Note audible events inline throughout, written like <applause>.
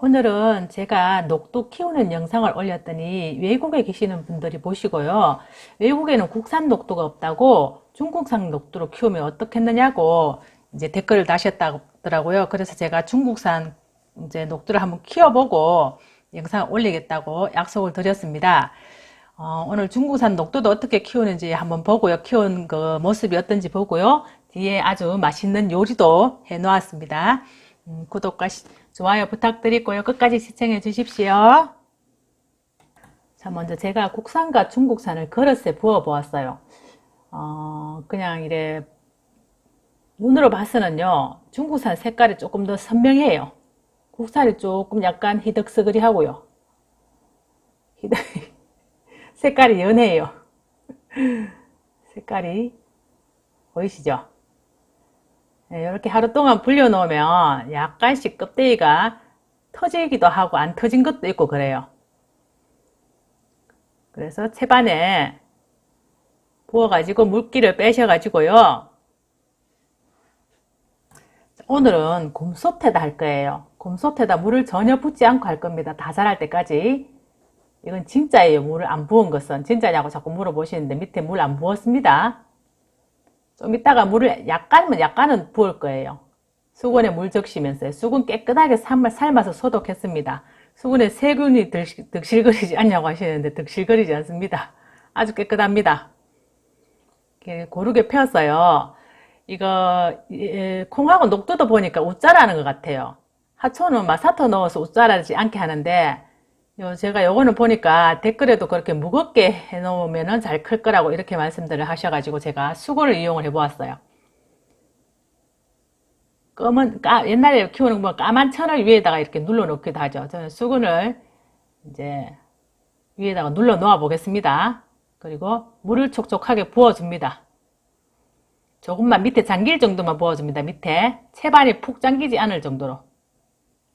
오늘은 제가 녹두 키우는 영상을 올렸더니 외국에 계시는 분들이 보시고요. 외국에는 국산 녹두가 없다고 중국산 녹두로 키우면 어떻겠느냐고 이제 댓글을 다셨더라고요. 그래서 제가 중국산 이제 녹두를 한번 키워보고 영상 올리겠다고 약속을 드렸습니다. 어, 오늘 중국산 녹두도 어떻게 키우는지 한번 보고요. 키운 그 모습이 어떤지 보고요. 뒤에 아주 맛있는 요리도 해 놓았습니다. 음, 구독과 시- 좋아요 부탁드리고요. 끝까지 시청해 주십시오. 자, 먼저 제가 국산과 중국산을 그릇에 부어 보았어요. 어, 그냥 이래 눈으로 봐서는요, 중국산 색깔이 조금 더 선명해요. 국산이 조금 약간 희덕스그리 하고요. 희덕, <laughs> 색깔이 연해요. <laughs> 색깔이 보이시죠? 네, 이렇게 하루 동안 불려놓으면 약간씩 껍데기가 터지기도 하고 안 터진 것도 있고 그래요. 그래서 채반에 부어가지고 물기를 빼셔가지고요. 오늘은 곰솥에다 할 거예요. 곰솥에다 물을 전혀 붓지 않고 할 겁니다. 다 자랄 때까지. 이건 진짜예요. 물을 안 부은 것은. 진짜냐고 자꾸 물어보시는데 밑에 물 안 부었습니다. 좀 이따가 물을 약간은 약간은 부을 거예요. 수건에 물 적시면서요. 수건 깨끗하게 삶- 삶아서 소독했습니다. 수건에 세균이 득실- 득실거리지 않냐고 하시는데 득실거리지 않습니다. 아주 깨끗합니다. 고르게 펴었어요. 이거 예, 콩하고 녹두도 보니까 웃자라는 것 같아요. 하초는 마사토 넣어서 웃자라지 않게 하는데 요 제가 요거는 보니까 댓글에도 그렇게 무겁게 해놓으면 잘 클 거라고 이렇게 말씀들을 하셔가지고 제가 수건을 이용을 해보았어요. 검은 까, 옛날에 키우는 뭐 까만 천을 위에다가 이렇게 눌러 놓기도 하죠. 저는 수건을 이제 위에다가 눌러 놓아 보겠습니다. 그리고 물을 촉촉하게 부어줍니다. 조금만 밑에 잠길 정도만 부어줍니다. 밑에 채반이 푹 잠기지 않을 정도로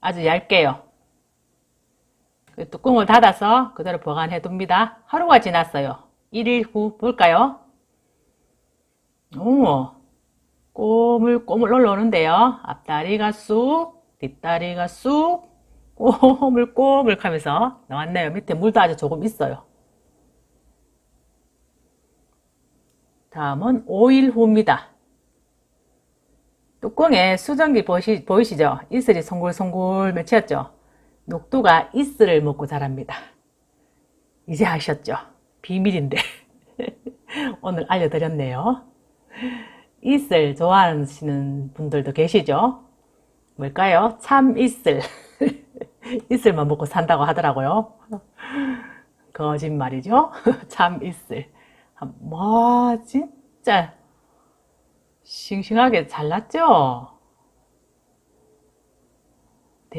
아주 얇게요. 그 뚜껑을 닫아서 그대로 보관해 둡니다. 하루가 지났어요. 1일 후 볼까요? 오, 꼬물꼬물 올라오는데요. 앞다리가 쑥, 뒷다리가 쑥, 꼬물꼬물 하면서 나왔네요. 밑에 물도 아주 조금 있어요. 다음은 5일 후입니다. 뚜껑에 수정기 보시, 보이시죠? 이슬이 송골송골 맺혔죠? 녹두가 이슬을 먹고 자랍니다. 이제 아셨죠? 비밀인데. <laughs> 오늘 알려드렸네요. 이슬 좋아하시는 분들도 계시죠? 뭘까요? 참 이슬. <laughs> 이슬만 먹고 산다고 하더라고요. 거짓말이죠? <laughs> 참 이슬. 와, 진짜 싱싱하게 잘났죠?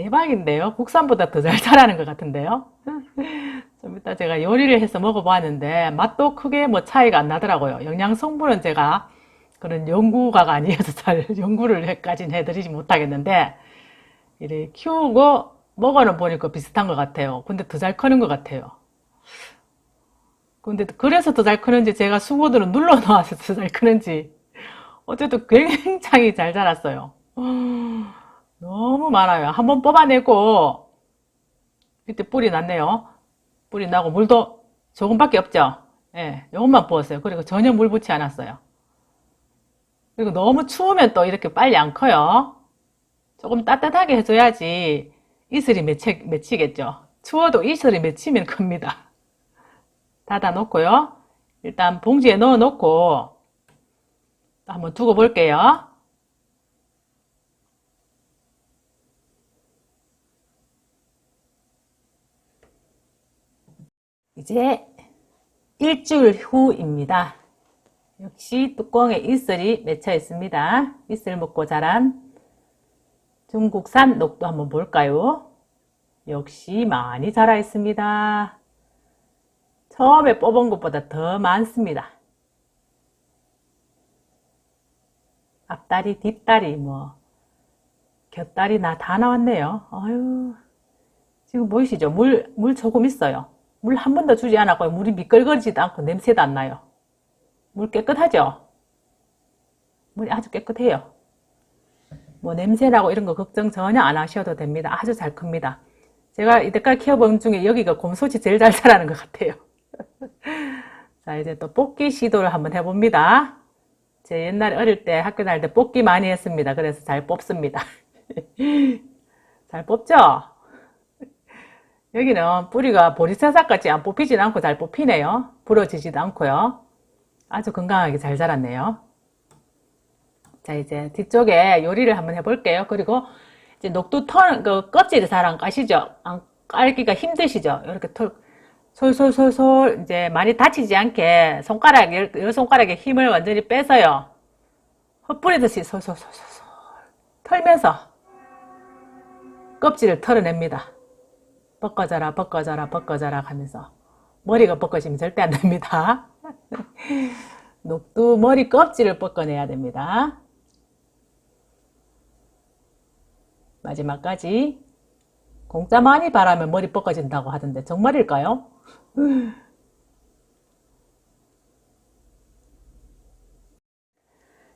대박인데요? 국산보다 더 잘 자라는 것 같은데요? <laughs> 좀 이따 제가 요리를 해서 먹어봤는데 맛도 크게 뭐 차이가 안 나더라고요. 영양 성분은 제가 그런 연구가가 아니어서 잘 <laughs> 연구를 해까지는 해드리지 못하겠는데 이래 키우고 먹어는 보니까 비슷한 것 같아요. 근데 더 잘 크는 것 같아요. 근데 그래서 더 잘 크는지 제가 수고들을 눌러 놓아서 더 잘 크는지 어쨌든 굉장히 잘 자랐어요. 너무 많아요. 한번 뽑아내고 밑에 뿌리 났네요. 뿌리 나고 물도 조금밖에 없죠. 예, 요것만 부었어요. 그리고 전혀 물 붓지 않았어요. 그리고 너무 추우면 또 이렇게 빨리 안 커요. 조금 따뜻하게 해줘야지 이슬이 맺히, 맺히겠죠. 추워도 이슬이 맺히면 큽니다. 닫아 놓고요. 일단 봉지에 넣어 놓고 한번 두고 볼게요. 이제 일주일 후입니다. 역시 뚜껑에 이슬이 맺혀 있습니다. 이슬 먹고 자란 중국산 녹두 한번 볼까요? 역시 많이 자라 있습니다. 처음에 뽑은 것보다 더 많습니다. 앞다리, 뒷다리, 뭐, 곁다리 나 다 나왔네요. 아유, 지금 보이시죠? 물, 물 조금 있어요. 물 한 번도 주지 않았고요. 물이 미끌거리지도 않고 냄새도 안 나요. 물 깨끗하죠? 물이 아주 깨끗해요. 뭐 냄새나고 이런 거 걱정 전혀 안 하셔도 됩니다. 아주 잘 큽니다. 제가 이때까지 키워본 중에 여기가 곰소치 제일 잘 자라는 것 같아요. <laughs> 자, 이제 또 뽑기 시도를 한번 해봅니다. 제 옛날에 어릴 때 학교 다닐 때 뽑기 많이 했습니다. 그래서 잘 뽑습니다. <laughs> 잘 뽑죠? 여기는 뿌리가 보리새싹 같이 안 뽑히진 않고 잘 뽑히네요. 부러지지도 않고요. 아주 건강하게 잘 자랐네요. 자, 이제 뒤쪽에 요리를 한번 해볼게요. 그리고 이제 녹두 털, 그 껍질을 잘 안 까시죠? 안 깔기가 힘드시죠? 이렇게 털, 솔솔솔솔 이제 많이 다치지 않게 손가락, 열, 열 손가락에 힘을 완전히 빼서요. 헛뿌리듯이 솔솔솔솔솔 털면서 껍질을 털어냅니다. 벗겨져라, 벗겨져라, 벗겨져라 하면서 머리가 벗겨지면 절대 안 됩니다. <laughs> 녹두 머리 껍질을 벗겨내야 됩니다. 마지막까지 공짜 많이 바라면 머리 벗겨진다고 하던데 정말일까요? <laughs>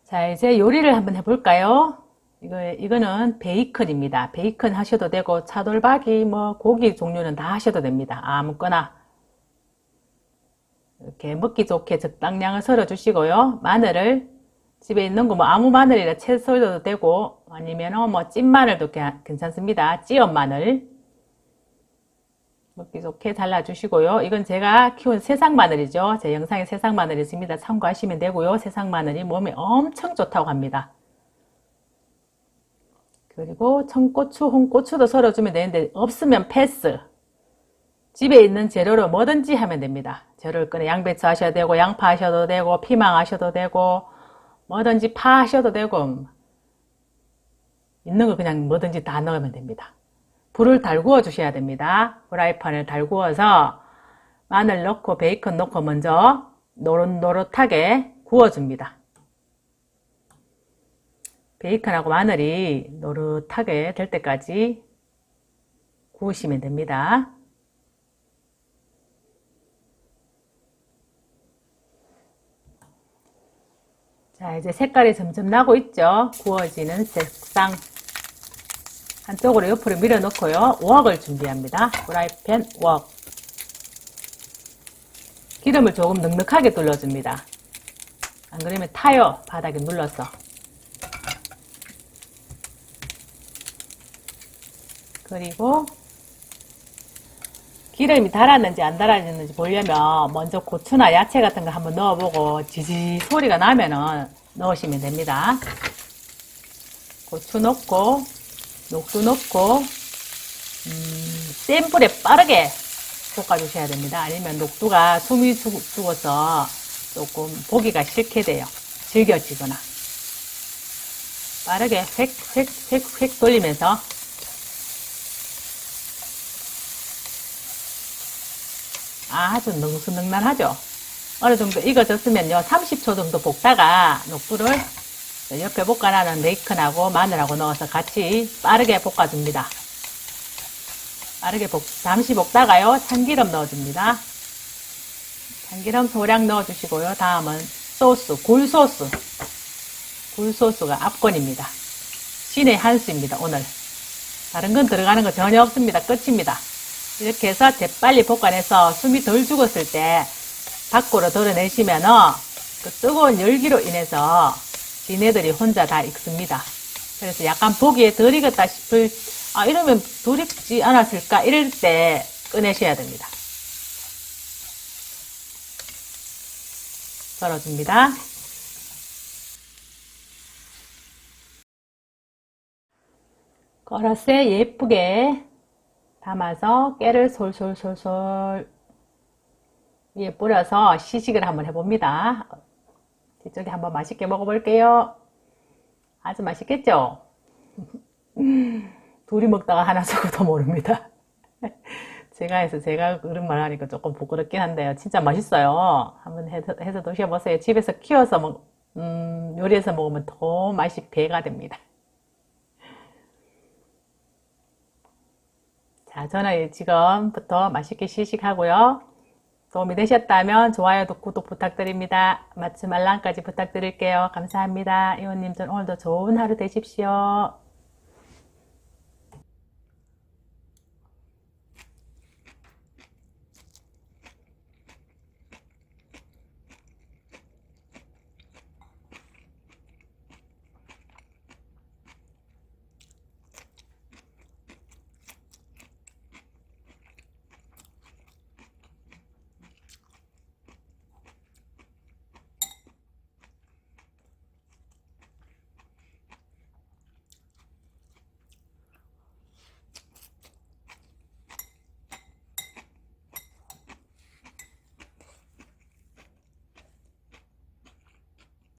자, 이제 요리를 한번 해볼까요? 이거, 이거는 베이컨입니다. 베이컨 하셔도 되고, 차돌박이, 뭐, 고기 종류는 다 하셔도 됩니다. 아무거나. 이렇게 먹기 좋게 적당량을 썰어 주시고요. 마늘을 집에 있는 거 뭐 아무 마늘이라 채 썰어도 되고, 아니면 뭐 찐마늘도 괜찮습니다. 찌연 마늘. 먹기 좋게 잘라 주시고요. 이건 제가 키운 세상 마늘이죠. 제 영상에 세상 마늘 있습니다. 참고하시면 되고요. 세상 마늘이 몸에 엄청 좋다고 합니다. 그리고 청고추, 홍고추도 썰어주면 되는데 없으면 패스. 집에 있는 재료로 뭐든지 하면 됩니다. 재료를 꺼내 양배추 하셔도 되고 양파 하셔도 되고 피망 하셔도 되고 뭐든지 파 하셔도 되고 있는 거 그냥 뭐든지 다 넣으면 됩니다. 불을 달구어 주셔야 됩니다. 프라이팬을 달구어서 마늘 넣고 베이컨 넣고 먼저 노릇노릇하게 구워줍니다. 베이컨하고 마늘이 노릇하게 될 때까지 구우시면 됩니다. 자, 이제 색깔이 점점 나고 있죠? 구워지는 색상. 한쪽으로 옆으로 밀어놓고요. 웍을 준비합니다. 프라이팬 웍. 기름을 조금 넉넉하게 둘러줍니다. 안 그러면 타요. 바닥에 눌러서. 그리고 기름이 달았는지 안 달았는지 보려면 먼저 고추나 야채 같은 거 한번 넣어보고 지지 소리가 나면은 넣으시면 됩니다. 고추 넣고 녹두 넣고 음, 센 불에 빠르게 볶아주셔야 됩니다. 아니면 녹두가 숨이 죽어서 조금 보기가 싫게 돼요. 질겨지거나 빠르게 획획획획 돌리면서 아주 능수능란하죠. 어느 정도 익어졌으면요. 30초 정도 볶다가 녹두를 옆에 볶아놔는 베이컨하고 마늘하고 넣어서 같이 빠르게 볶아줍니다. 빠르게 볶, 잠시 볶다가요. 참기름 넣어줍니다. 참기름 소량 넣어주시고요. 다음은 소스, 굴소스. 굴소스가 압권입니다. 신의 한 수입니다. 오늘. 다른 건 들어가는 거 전혀 없습니다. 끝입니다. 이렇게 해서 재빨리 볶아내서 숨이 덜 죽었을 때 밖으로 덜어내시면은 그 뜨거운 열기로 인해서 지네들이 혼자 다 익습니다. 그래서 약간 보기에 덜 익었다 싶을 아 이러면 덜 익지 않았을까 이럴 때 꺼내셔야 됩니다. 썰어줍니다. 거라스에 예쁘게 담아서 깨를 솔솔솔솔 위에 뿌려서 시식을 한번 해봅니다. 뒤쪽에 한번 맛있게 먹어볼게요. 아주 맛있겠죠? <laughs> 둘이 먹다가 하나 썩어도 모릅니다. <laughs> 제가 해서 제가 그런 말 하니까 조금 부끄럽긴 한데요. 진짜 맛있어요. 한번 해서, 해서 드셔보세요. 집에서 키워서 먹, 음, 요리해서 먹으면 더 맛이 배가 됩니다. 자, 저는 지금부터 맛있게 시식하고요. 도움이 되셨다면 좋아요, 구독 부탁드립니다. 맞춤 알람까지 부탁드릴게요. 감사합니다. 이원님, 전 오늘도 좋은 하루 되십시오.